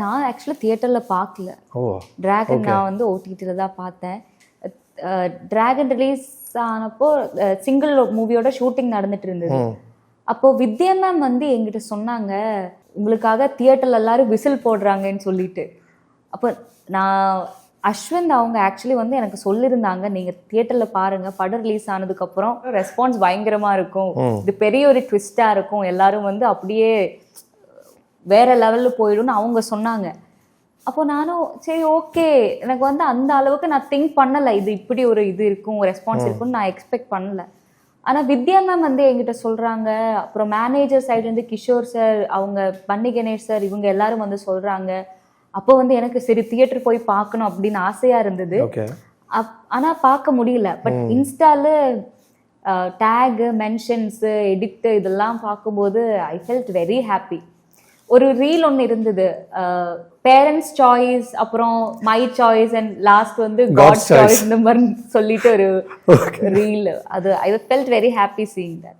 நான் ஆக்சுவலி தியேட்டரில் பார்க்கல. டிராகன் நான் வந்து ஓடிடியில் தான் பார்த்தேன். டிராகன் ரிலீஸ் ஆனப்போ சிங்கிள் மூவியோட ஷூட்டிங் நடந்துட்டு இருந்தது. அப்போ வித்யா மேம் வந்து எங்கிட்ட சொன்னாங்க உங்களுக்காக தியேட்டர்ல எல்லாரும் விசில் போடுறாங்கன்னு சொல்லிட்டு. அப்போ நான் அஸ்வின் அவங்க ஆக்சுவலி வந்து எனக்கு சொல்லியிருந்தாங்க நீங்க தியேட்டர்ல பாருங்க படம் ரிலீஸ் ஆனதுக்கு அப்புறம் ரெஸ்பான்ஸ் பயங்கரமா இருக்கும். இது பெரிய ஒரு ட்விஸ்டா இருக்கும். எல்லாரும் வந்து அப்படியே வேற லெவல்ல போயிடும்னு அவங்க சொன்னாங்க. அப்போ நானும் சரி ஓகே எனக்கு வந்து அந்த அளவுக்கு நான் திங்க் பண்ணல. இது இப்படி ஒரு இது இருக்கும் ரெஸ்பான்ஸ் இருக்கும்னு நான் எக்ஸ்பெக்ட் பண்ணல. ஆனா வித்யா மேம் வந்து என்கிட்ட சொல்றாங்க. அப்புறம் மேனேஜர் சைடுல இருந்து கிஷோர் சார் அவங்க பன்னி கணேஷ் சார் இவங்க எல்லாரும் வந்து சொல்றாங்க. அப்போ வந்து எனக்கு சரி தியேட்டர் போய் பார்க்கணும் அப்படின்னு ஆசையா இருந்தது. அப் ஆனா பார்க்க முடியல. பட் இன்ஸ்டால டேக் மென்ஷன்ஸ் எடிக்ட் இதெல்லாம் பார்க்கும்போது ஐ ஃபெல்ட் வெரி ஹாப்பி ஒரு ரீல் ஒன்று இருந்தது. பேரண்ட்ஸ் சாய்ஸ் அப்புறம் மை சாய்ஸ் அண்ட் லாஸ்ட் வந்து காட் சாய்ஸ் இந்த மாதிரி சொல்லிட்டு ஒரு ரீல் அது I felt very happy seeing that